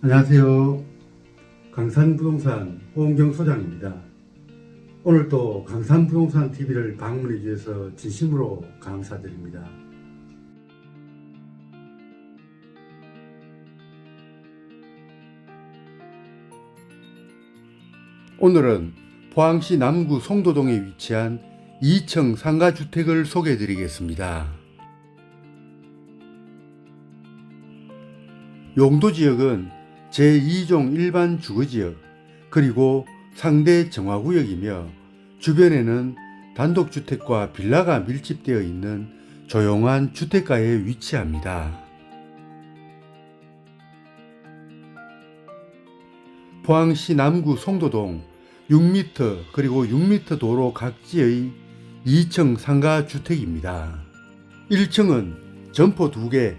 안녕하세요. 강산부동산 호은경 소장입니다. 오늘 또 강산부동산 TV를 방문해 주셔서 진심으로 감사드립니다. 오늘은 포항시 남구 송도동에 위치한 2층 상가주택을 소개해 드리겠습니다. 용도 지역은 제2종 일반 주거지역 그리고 상대 정화구역이며 주변에는 단독주택과 빌라가 밀집되어 있는 조용한 주택가에 위치합니다. 포항시 남구 송도동 6m 그리고 6m 도로 각지의 2층 상가 주택입니다. 1층은 점포 2개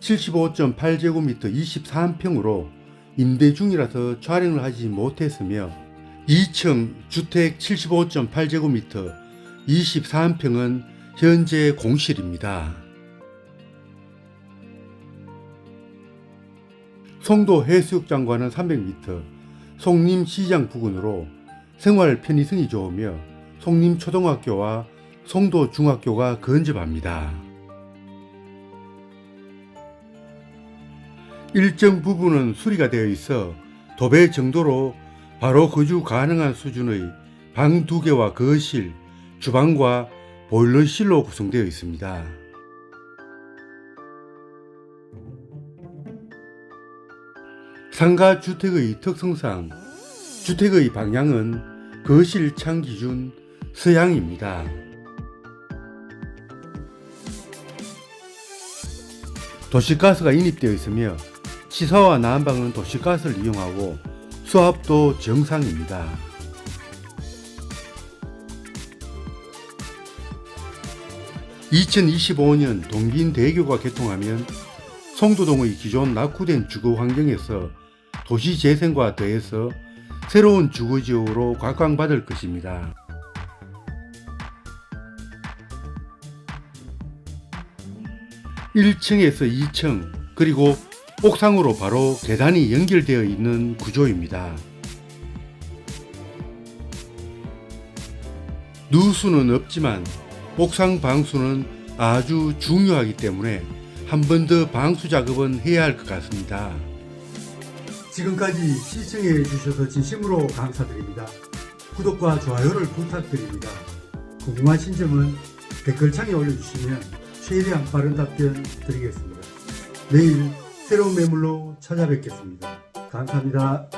75.8제곱미터 23평으로 임대 중이라서 촬영을 하지 못했으며 2층 주택 75.8제곱미터 23평은 현재 공실입니다. 송도 해수욕장과는 300m, 송림시장 부근으로 생활 편의성이 좋으며 송림초등학교와 송도중학교가 근접합니다. 일정 부분은 수리가 되어 있어 도배 정도로 바로 거주 가능한 수준의 방 두 개와 거실, 주방과 보일러실로 구성되어 있습니다. 상가 주택의 특성상 주택의 방향은 거실 창 기준 서양입니다. 도시가스가 인입되어 있으며 시사와 난방은 도시가스를 이용하고 수압도 정상입니다. (2025년) 동빈대교가 개통하면 송도동의 기존 낙후된 주거 환경에서 도시 재생과 더해서 새로운 주거 지역으로 각광받을 것입니다. 1층에서 2층 그리고 옥상으로 바로 계단이 연결되어 있는 구조입니다. 누수는 없지만 옥상 방수는 아주 중요하기 때문에 한 번 더 방수 작업은 해야 할 것 같습니다. 지금까지 시청해 주셔서 진심으로 감사드립니다. 구독과 좋아요를 부탁드립니다. 궁금하신 점은 댓글창에 올려주시면 최대한 빠른 답변 드리겠습니다. 내일 새로운 매물로 찾아뵙겠습니다. 감사합니다.